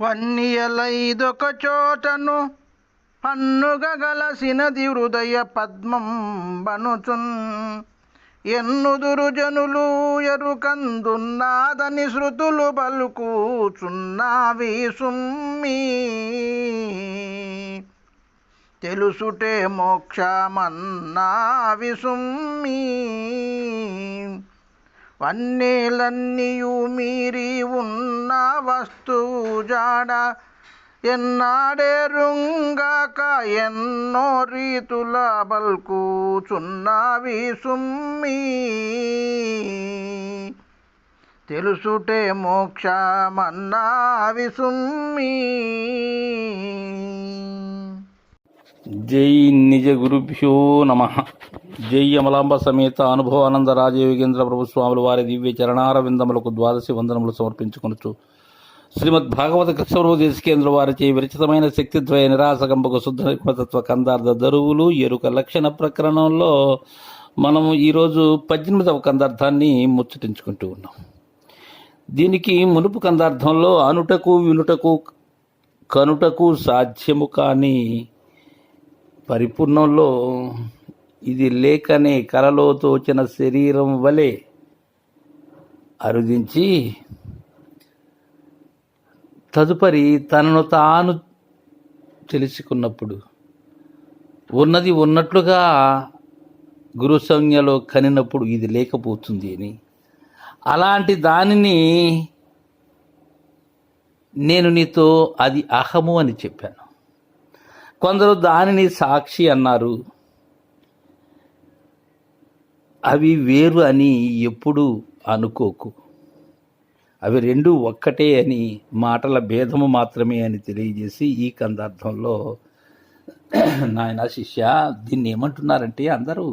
వన్నియలైదొక చోటను పన్నుగ గలసినది హృదయ పద్మం బనుచున్. ఎన్నుదురు జనులు ఎరుకందున్నాదని శృతులు బలుకూచున్నా సుమ్మి తెలుసుటే మోక్షమన్నావి సుమ్మి వన్నీలన్నీయు మీరి ఉన్న వస్తువు జాడ ఎన్నాడేరుంగాక ఎన్నో రీతుల బల్కుచున్నవి సుమ్మి తెలుసుటే మోక్షమన్నావి సుమ్మి జై నిజ గురుభ్యో నమ. జై అమలాంబ సమేత అనుభవానంద రాజయోగేంద్ర ప్రభుస్వాముల వారి దివ్య చరణార విందములకు ద్వాదశి వందనములు సమర్పించుకొనొచ్చు శ్రీమద్ భాగవత కృష్ణప్రభు దేశకేంద్ర వారిచే విరచితమైన శక్తిద్వయ నిరాశకంపకు శుద్ధ నికుమతత్వ కందార్థ దరువులు ఎరుక లక్షణ ప్రకరణంలో మనము ఈరోజు పద్దెనిమిదవ కందార్థాన్ని ముచ్చటించుకుంటూ ఉన్నాం. దీనికి మునుపు కందార్థంలో అనుటకు వినుటకు కనుటకు సాధ్యము కాని పరిపూర్ణంలో ఇది లేకనే కలలో తోచిన శరీరం వలె అరుదించి తదుపరి తనను తాను తెలుసుకున్నప్పుడు ఉన్నది ఉన్నట్లుగా గురు సంజ్ఞలో కనినప్పుడు ఇది లేకపోతుంది అని. అలాంటి దానిని నేను నీతో అది అహము అని చెప్పాను. కొందరు దానిని సాక్షి అన్నారు. అవి వేరు అని ఎప్పుడు అనుకోకు. అవి రెండు ఒక్కటే అని మాటల భేదము మాత్రమే అని తెలియజేసి ఈ కందార్థంలో నాయన శిష్య దీన్ని ఏమంటున్నారంటే అందరూ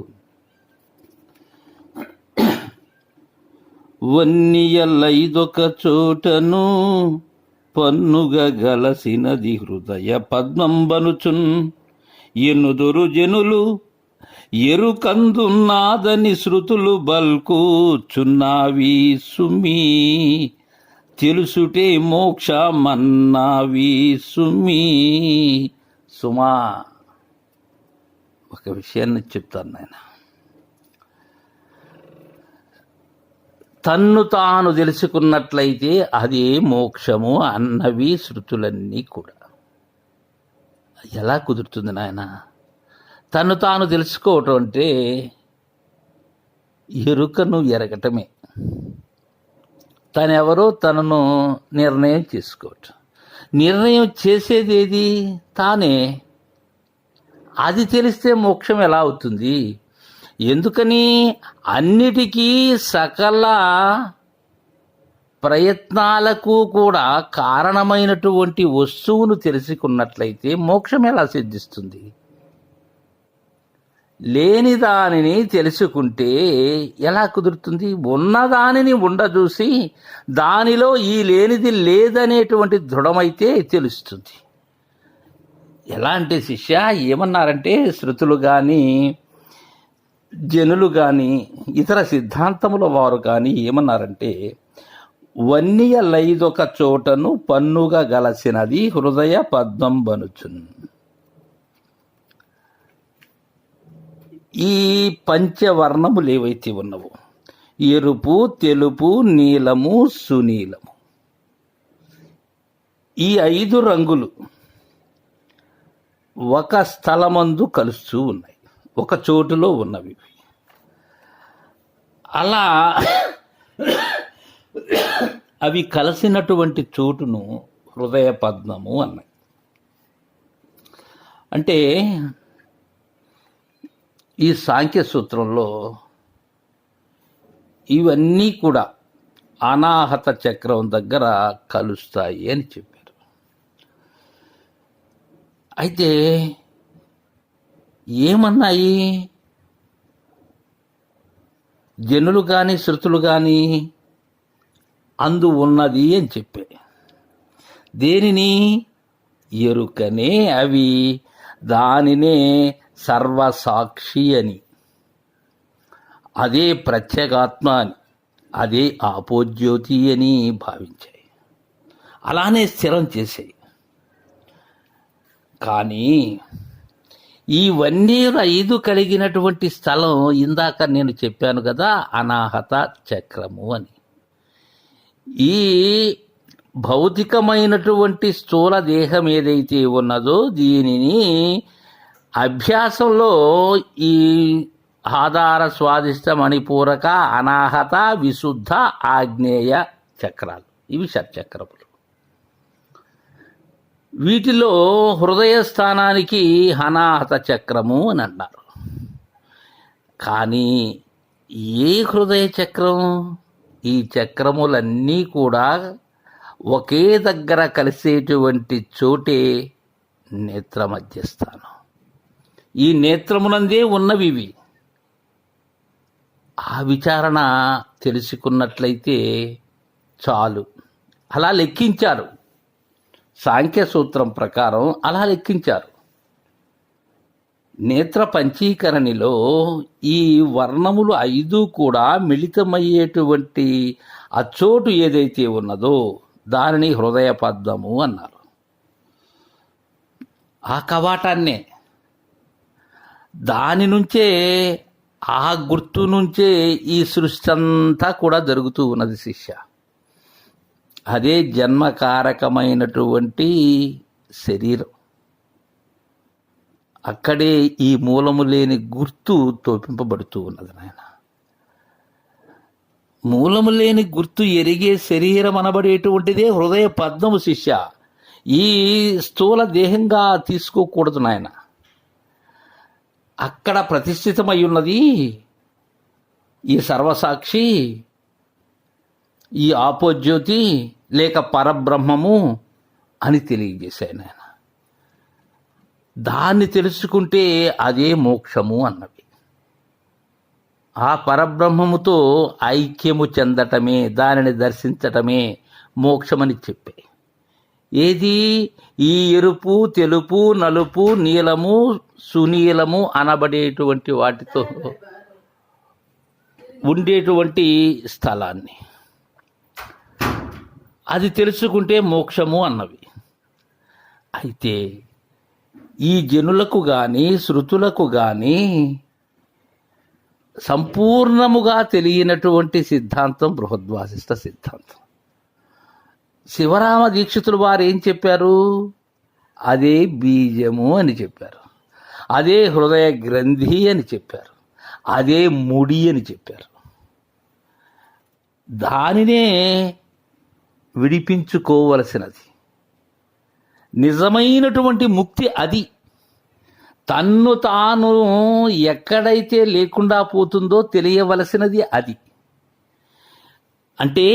వన్నియల్లైదొక చోటను పన్నుగా గలసినది హృదయ పద్మంబనుచున్ ఎన్నుదురు జనులు ఎరుకందున్నాదని శృతులు బల్కూచున్నావి సుమి. తెలుసుటే మోక్షమన్నావి సుమి. సుమా ఒక విషయాన్ని చెప్తాను నాయన తన్ను తాను తెలుసుకున్నట్లయితే అదే మోక్షము అన్నవి శృతులన్నీ కూడా. ఎలా కుదురుతుంది నాయనా? తను తాను తెలుసుకోవటం అంటే ఎరుకను ఎరగటమే. తనెవరో తనను నిర్ణయం చేసుకోవటం. నిర్ణయం చేసేది ఏది తానే. అది తెలిస్తే మోక్షం ఎలా అవుతుంది? ఎందుకని? అన్నిటికీ సకల ప్రయత్నాలకు కూడా కారణమైనటువంటి వస్తువును తెలుసుకున్నట్లయితే మోక్షం ఎలా సిద్ధిస్తుంది? లేని దానిని తెలుసుకుంటే ఎలా కుదురుతుంది? ఉన్నదానిని ఉండజూసి దానిలో ఈ లేనిది లేదనేటువంటి దృఢమైతే తెలుస్తుంది. ఎలా అంటే శిష్య ఏమన్నారంటే శృతులు కానీ జనులు కానీ ఇతర సిద్ధాంతముల వారు కానీ ఏమన్నారంటే వన్నియ లైదొక చోటను పన్నుగా గలసినది హృదయ పద్మం బనుచున్. ఈ పంచవర్ణములు ఏవైతే ఉన్నవో? ఎరుపు తెలుపు నీలము సునీలము. ఈ ఐదు రంగులు ఒక స్థలమందు కలుస్తూ ఉన్నాయి. ఒక చోటులో ఉన్నవి. అలా అవి కలిసినటువంటి చోటును హృదయ పద్మము అన్నాయి. అంటే ఈ సాంఖ్య సూత్రంలో ఇవన్నీ కూడా అనాహత చక్రం దగ్గర కలుస్తాయి అని చెప్పారు. అయితే ఏమన్నాయి? జనులు కానీ శృతులు కానీ అందు ఉన్నది అని చెప్పే. దేనిని? ఎరుకనే అవి దానినే సర్వసాక్షి అని. అదే ప్రత్యేగాత్మ అని అదే ఆపోజ్యోతి అని భావించాయి. అలానే స్థిరం చేసాయి కానీ ఈ ఐదు కలిగినటువంటి స్థలం ఇందాక నేను చెప్పాను కదా అనాహత చక్రము అని. ఈ భౌతికమైనటువంటి స్థూల దేహం ఏదైతే ఉన్నదో దీనిని అభ్యాసంలో ఈ ఆధార స్వాదిష్ట మణిపూరక అనాహత విశుద్ధ ఆగ్నేయ చక్రాలు. ఇవి షట్చక్రములు. వీటిలో హృదయ స్థానానికి అనాహత చక్రము అని అన్నారు. కానీ ఏ హృదయ చక్రం? ఈ చక్రములన్నీ కూడా ఒకే దగ్గర కలిసేటువంటి చోటే నేత్ర మధ్యస్థానం ఈ నేత్రమునందే ఉన్నవి ఇవి. ఆ విచారణ తెలుసుకున్నట్లయితే చాలు. అలా లెక్కించారు. సాంఖ్య సూత్రం ప్రకారం అలా లెక్కించారు. నేత్ర పంచీకరణిలో ఈ వర్ణములు ఐదు కూడా మిళితమయ్యేటువంటి అచ్చోటు ఏదైతే ఉన్నదో దానిని హృదయ పద్మము అన్నారు. ఆ కవాటాన్నే దాని నుంచే ఆ గుర్తు నుంచే ఈ సృష్టి అంతా కూడా జరుగుతూ ఉన్నది శిష్య. అదే జన్మకారకమైనటువంటి శరీరం. అక్కడే ఈ మూలము లేని గుర్తు తోపింపబడుతూ ఉన్నది నాయన. మూలము లేని గుర్తు ఎరిగే శరీరం అనబడేటువంటిదే హృదయ పద్మము శిష్య. ఈ స్థూల దేహంగా తీసుకోకూడదు నాయన. అక్కడ ప్రతిష్ఠితమై ఉన్నది ఈ సర్వసాక్షి ఈ ఆపోజ్యోతి లేక పరబ్రహ్మము అని తెలియజేశాను ఆయన. దాన్ని తెలుసుకుంటే అదే మోక్షము అన్నవి ఆ పరబ్రహ్మముతో ఐక్యము చెందటమే దానిని దర్శించటమే మోక్షమని చెప్పే. ఏది? ఈ ఎరుపు తెలుపు నలుపు నీలము సునీలము అనబడేటువంటి వాటితో ఉండేటువంటి స్థలాన్ని. అది తెలుసుకుంటే మోక్షము అన్నవి. అయితే ఈ జనులకు కానీ శృతులకు కానీ సంపూర్ణముగా తెలియనటువంటి సిద్ధాంతం బృహద్వాసిష్ట సిద్ధాంతం. శివరామ దీక్షితులు వారు ఏం చెప్పారు? అదే బీజము అని చెప్పారు. అదే హృదయ గ్రంథి అని చెప్పారు. అదే ముడి అని చెప్పారు. దానినే విడిపించుకోవలసినది. నిజమైనటువంటి ముక్తి అది. తన్ను తాను ఎక్కడైతే లేకుండా పోతుందో తెలియవలసినది అది. అంటే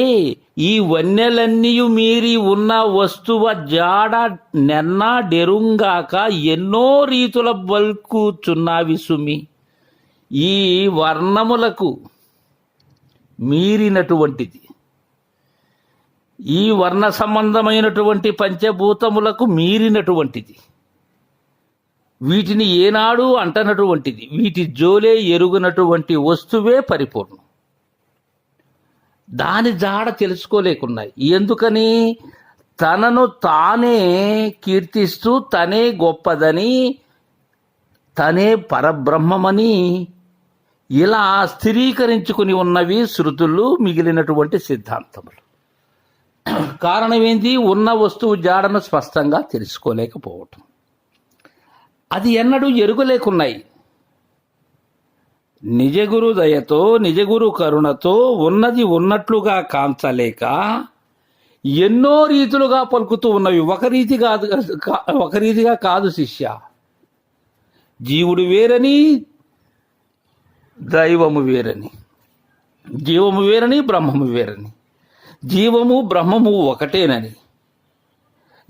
ఈ వన్యలన్నీ మీరి ఉన్న వస్తువ జాడ నెన్న డెరుంగాక ఎన్నో రీతుల బల్కూచున్నావి సుమి. ఈ వర్ణములకు మీరినటువంటిది. ఈ వర్ణ సంబంధమైనటువంటి పంచభూతములకు మీరినటువంటిది. వీటిని ఏనాడు అంటనటువంటిది. వీటి జోలే ఎరుగునటువంటి వస్తువే పరిపూర్ణం. దాని జాడ తెలుసుకోలేకున్నాయి. ఎందుకని? తనను తానే కీర్తిస్తూ తనే గొప్పదని తనే పరబ్రహ్మమని ఇలా స్థిరీకరించుకుని ఉన్నవి శృతులు మిగిలినటువంటి సిద్ధాంతములు. కారణం ఏంటి ఉన్న వస్తువు జాడను స్పష్టంగా తెలుసుకోలేకపోవటం. అది ఎన్నడూ ఎరుగలేకున్నాయి. నిజగురు దయతో నిజగురు కరుణతో ఉన్నది ఉన్నట్లుగా కాంచలేక ఎన్నో రీతులుగా పలుకుతూ ఉన్నవి. ఒక రీతి కాదు ఒక రీతిగా కాదు శిష్య. జీవుడు వేరని దైవము వేరని. జీవము వేరని బ్రహ్మము వేరని. జీవము బ్రహ్మము ఒకటేనని.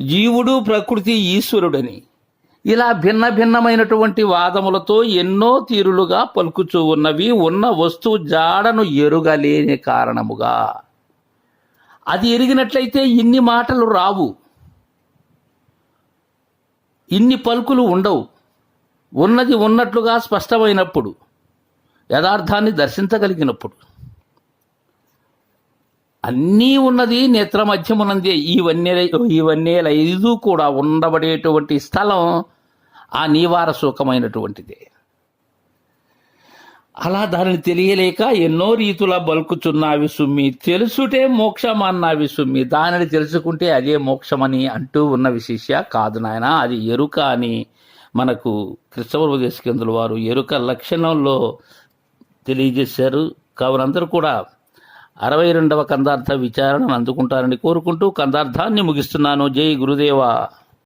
జీవుడు ప్రకృతి ఈశ్వరుడని. ఇలా భిన్న భిన్నమైనటువంటి వాదములతో ఎన్నో తీరులుగా పలుకుచూ ఉన్నవి ఉన్న వస్తువు జాడను ఎరుగలేని కారణముగా. అది ఎరిగినట్లయితే ఇన్ని మాటలు రావు. ఇన్ని పలుకులు ఉండవు. ఉన్నది ఉన్నట్లుగా స్పష్టమైనప్పుడు యథార్థాన్ని దర్శించగలిగినప్పుడు. అన్నీ ఉన్నది నేత్ర మధ్యమునందే ఇవన్నీ ఇవన్నీ ఐదు కూడా ఉండబడేటువంటి స్థలం ఆ నీవార సుఖమైనటువంటిదే అలా దానిని తెలియలేక ఎన్నో రీతుల బలుకుచున్నావి సుమ్మి తెలుసుటే మోక్షం అన్నావి సుమ్మి దానిని తెలుసుకుంటే అదే మోక్షమని అంటూ ఉన్న విశిష్య కాదు నాయన. అది ఎరుక అని మనకు కృష్ణోపదేశకేంద్రుల వారు ఎరుక లక్షణంలో తెలియజేశారు. కావునందరూ కూడా అరవై రెండవ కందార్థ విచారణను అందుకుంటారని కోరుకుంటూ కందార్థాన్ని ముగిస్తున్నాను. జై గురుదేవా.